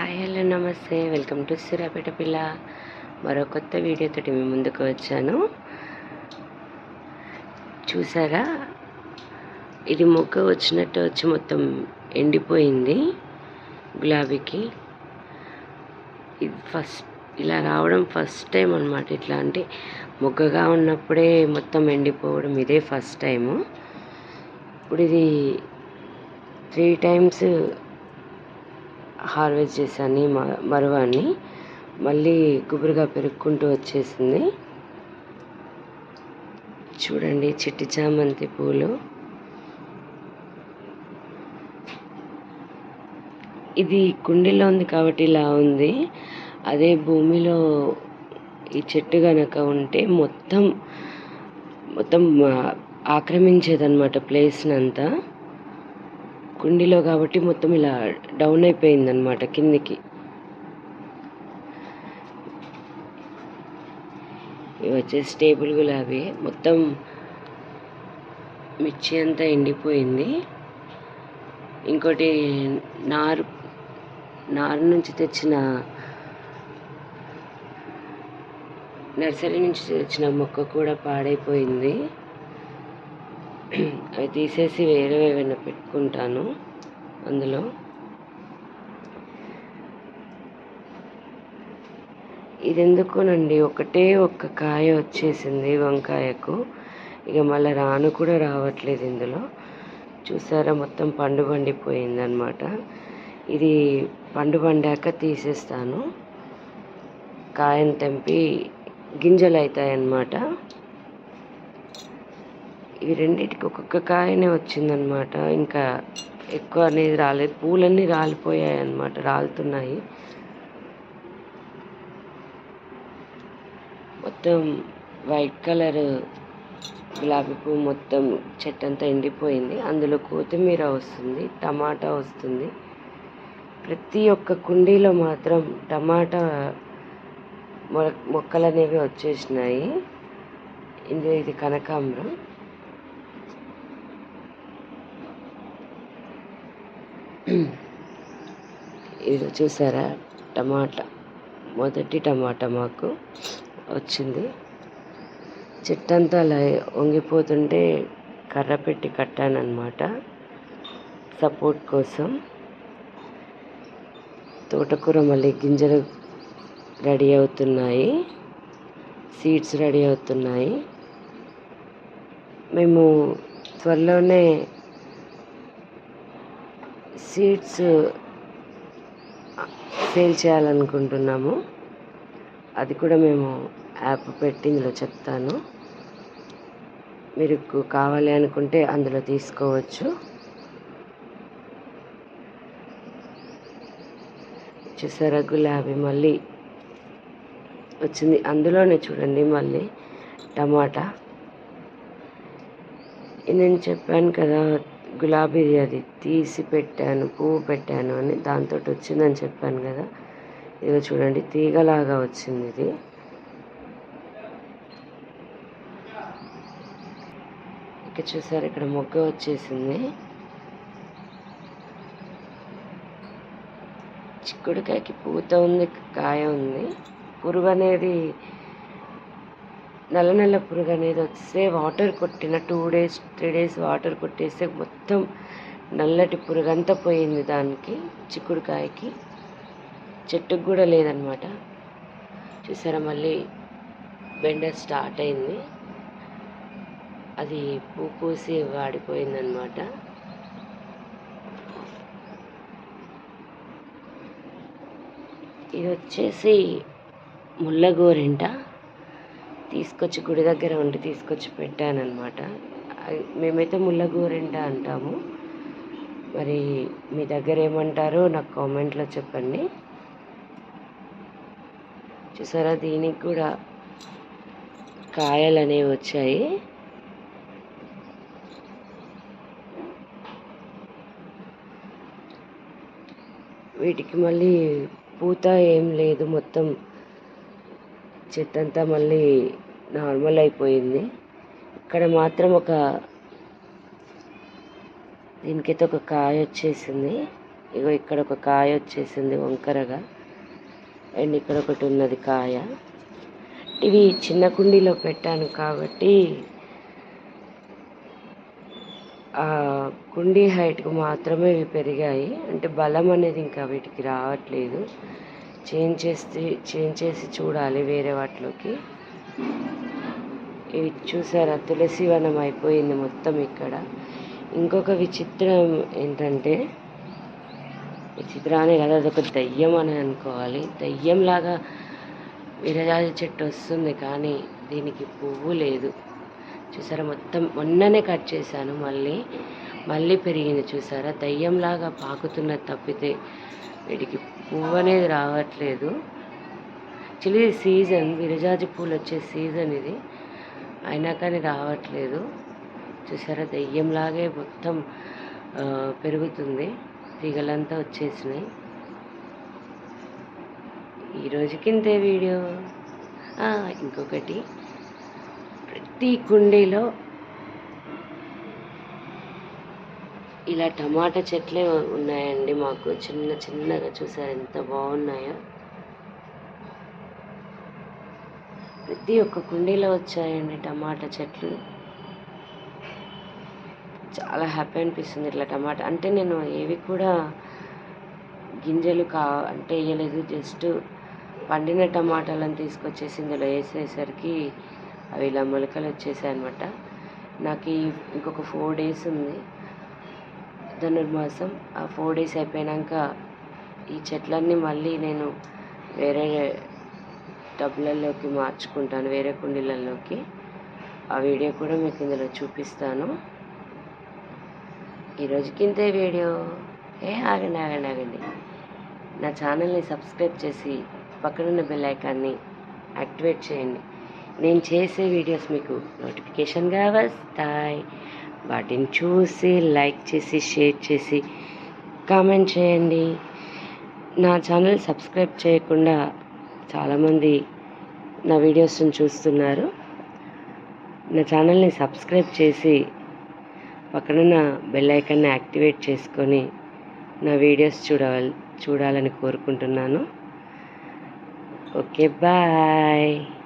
Hi hello నమస్తే. Welcome to Sirapeta పిల్ల. మరో కొత్త వీడియోతోటి మీ ముందుకు వచ్చాను. చూసారా? ఇది మొగ్గ వచ్చినట్టు వచ్చి మొత్తం ఎండిపోయింది గులాబీకి. ఇది ఫస్ట్ ఇలా రావడం ఫస్ట్ టైం అనమాట ఇట్లా. అంటే మొగ్గగా ఉన్నప్పుడే మొత్తం ఎండిపోవడం ఇదే ఫస్ట్ టైము. ఇప్పుడు ఇది త్రీ టైమ్స్ హార్వెస్ట్ చేశాను మ- మరువాన్ని. మళ్ళీ గుబురుగా పెరుక్కుంటూ వచ్చేసింది. చూడండి చిట్టి చామంతి పూలు. ఇది కుండీలో ఉంది కాబట్టి ఇలా ఉంది. అదే భూమిలో ఈ చెట్టు గనక ఉంటే మొత్తం మొత్తం ఆక్రమించేదన్నమాట ప్లేస్నంతా. కుండీలో కాబట్టి మొత్తం ఇలా డౌన్ అయిపోయిందనమాట కిందికి. ఇవి వచ్చేసి టేబుల్ గులాబీ. మొత్తం మిర్చి అంతా ఎండిపోయింది. ఇంకోటి నారు నారు నుంచి తెచ్చిన నర్సరీ నుంచి తెచ్చిన మొక్క కూడా పాడైపోయింది. అవి తీసేసి వేరే ఏమైనా పెట్టుకుంటాను అందులో. ఇది ఎందుకోనండి ఒకటే ఒక్క కాయ వచ్చేసింది వంకాయకు. ఇక మళ్ళీ రాను కూడా రావట్లేదు ఇందులో. చూసారా? మొత్తం పండు పండిపోయిందనమాట ఇది పండు పండాక తీసేస్తాను. కాయను తెంపి గింజలు అవుతాయన్నమాట ఇవి ఈ రెండింటికి ఒక్కొక్క కాయనే వచ్చిందనమాట. ఇంకా ఎక్కువ అనేది రాలేదు. పూలన్నీ రాలిపోయాయి అన్నమాట. రాలుతున్నాయి. మొత్తం వైట్ కలర్ గులాబీ పువ్వు మొత్తం చెట్టు అంతా ఎండిపోయింది. అందులో కొత్తిమీర వస్తుంది టమాటా వస్తుంది. ప్రతి ఒక్క కుండీలో మాత్రం టమాటా మొ మొక్కలు అనేవి వచ్చేసినాయి. ఇందులో ఇది కనకాంబరం. ఇది చూసారా? టమాటా. మొదటి టమాటా మాకు వచ్చింది. చెట్టంతా అలా వంగిపోతుంటే కర్ర పెట్టి కట్టానమాట సపోర్ట్ కోసం. తోటకూర మళ్ళీ గింజలు రెడీ అవుతున్నాయి. సీడ్స్ రెడీ అవుతున్నాయి. మేము త్వరలోనే సీడ్స్ సేల్ చేయాలనుకుంటున్నాము. అది కూడా మేము యాప్ పెట్టి ఇందులో చెప్తాను. మీరు కావాలి అనుకుంటే అందులో తీసుకోవచ్చు. చూసారా గులాబీ మళ్ళీ వచ్చింది. అందులోనే చూడండి మళ్ళీ టమాటా. నేను చెప్పాను కదా గులాబీది అది తీసి పెట్టాను పువ్వు పెట్టాను అని దాంతో వచ్చిందని చెప్పాను కదా. ఇదిగో చూడండి తీగలాగా వచ్చింది ఇది. ఇక్కడ చూసారు ఇక్కడ మొగ్గ వచ్చేసింది. చిక్కుడుకాయకి పూత ఉంది కాయ ఉంది. పురుగు అనేది నల్ల నల్ల పురుగు అనేది వస్తే వాటర్ కొట్టిన two days three days water కొట్టేస్తే మొత్తం నల్లటి పురుగు అంతా పోయింది దానికి చిక్కుడుకాయకి. చెట్టుకు కూడా లేదనమాట. చూసారా మళ్ళీ బెండ స్టార్ట్ అయింది. అది పూ పూసి వాడిపోయిందనమాట. ఇది వచ్చేసి ముల్లగోరింట తీసుకొచ్చి గుడి దగ్గర ఉండి తీసుకొచ్చి పెట్టానమాట మేమైతే ముల్లగోరింట అంటాము. మరి మీ దగ్గర ఏమంటారో నాకు కామెంట్లో చెప్పండి. చూసారా దీనికి కూడా కాయలు అనేవి వచ్చాయి. వీటికి మళ్ళీ పూత ఏం లేదు మొత్తం. చెట్టంతా మళ్ళీ నార్మల్ అయిపోయింది. ఇక్కడ మాత్రం ఒక దీనికైతే ఒక కాయ వచ్చేసింది. ఇగో ఇక్కడ ఒక కాయ వచ్చేసింది వంకరగా. అండ్ ఇక్కడ ఒకటి ఉన్నది కాయ. ఇవి చిన్న కుండీలో పెట్టాను కాబట్టి ఆ కుండీ హైట్కు మాత్రమే ఇవి పెరిగాయి. అంటే బలం అనేది ఇంకా వీటికి రావట్లేదు. చేంజ్ చేస్తే చేంజ్ చేసి చూడాలి వేరే వాటిలోకి. ఇవి చూసారా? తులసి వనం అయిపోయింది మొత్తం ఇక్కడ. ఇంకొక విచిత్రం ఏంటంటే విచిత్రాన్ని కదా అదొక దయ్యం అని అనుకోవాలి. దయ్యంలాగా విరజాజి చెట్టు వస్తుంది కానీ దీనికి పువ్వు లేదు. చూసారా? మొత్తం మొన్ననే కట్ చేశాను మళ్ళీ. మళ్ళీ పెరిగింది చూసారా? దయ్యంలాగా పాకుతున్నది తప్పితే వీటికి పువ్వు అనేది రావట్లేదు. యాక్చువల్లీ సీజన్ విరజాజి పూలు వచ్చే సీజన్ ఇది. అయినా కానీ రావట్లేదు. చూసారా? దయ్యంలాగే మొత్తం పెరుగుతుంది. తీగలంతా వచ్చేసినాయి. ఈరోజుకి ఇంతే వీడియో. ఇంకొకటి. ప్రతి కుండీలో ఇలా టమాటా చెట్లే ఉన్నాయండి మాకు. చిన్న చిన్నగా చూసారు ఎంత బాగున్నాయో. ప్రతి ఒక్క కుండీలో వచ్చాయండి టమాటా చెట్లు. చాలా హ్యాపీ అనిపిస్తుంది ఇట్లా టమాటా. అంటే నేను ఏవి కూడా గింజలు కా అంటే వేయలేదు. జస్ట్ పండిన టమాటాలను తీసుకొచ్చేసి ఇందులో వేసేసరికి అవి ఇలా మొలకలు వచ్చేసాయి అనమాట నాకు ఈ ఇంకొక ఫోర్ డేస్ ఉంది. ధనుర్మాసం ఆ ఫోర్ డేస్ అయిపోయాక ఈ చెట్లన్నీ మళ్ళీ నేను వేరే టబ్లల్లోకి మార్చుకుంటాను వేరే కుండీలలోకి. ఆ వీడియో కూడా మీకు ఇందులో చూపిస్తాను. ఈరోజుకి ఇంతే వీడియో. ఏ ఆగండి ఆగండి ఆగండి. నా ఛానల్ని సబ్స్క్రైబ్ చేసి పక్కనున్న బెల్ ఐకాన్ని యాక్టివేట్ చేయండి. నేను చేసే వీడియోస్ మీకు నోటిఫికేషన్గా వస్తాయి వాటిని చూసి లైక్ చేసి షేర్ చేసి కామెంట్ చేయండి. నా ఛానల్ సబ్స్క్రైబ్ చేయకుండా చాలామంది నా వీడియోస్ని చూస్తున్నారు. నా ఛానల్ని సబ్స్క్రైబ్ చేసి పక్కనున్న బెల్ ఐకాన్ని యాక్టివేట్ చేసుకొని నా వీడియోస్ చూడవాలి చూడాలని కోరుకుంటున్నాను. Okay bye.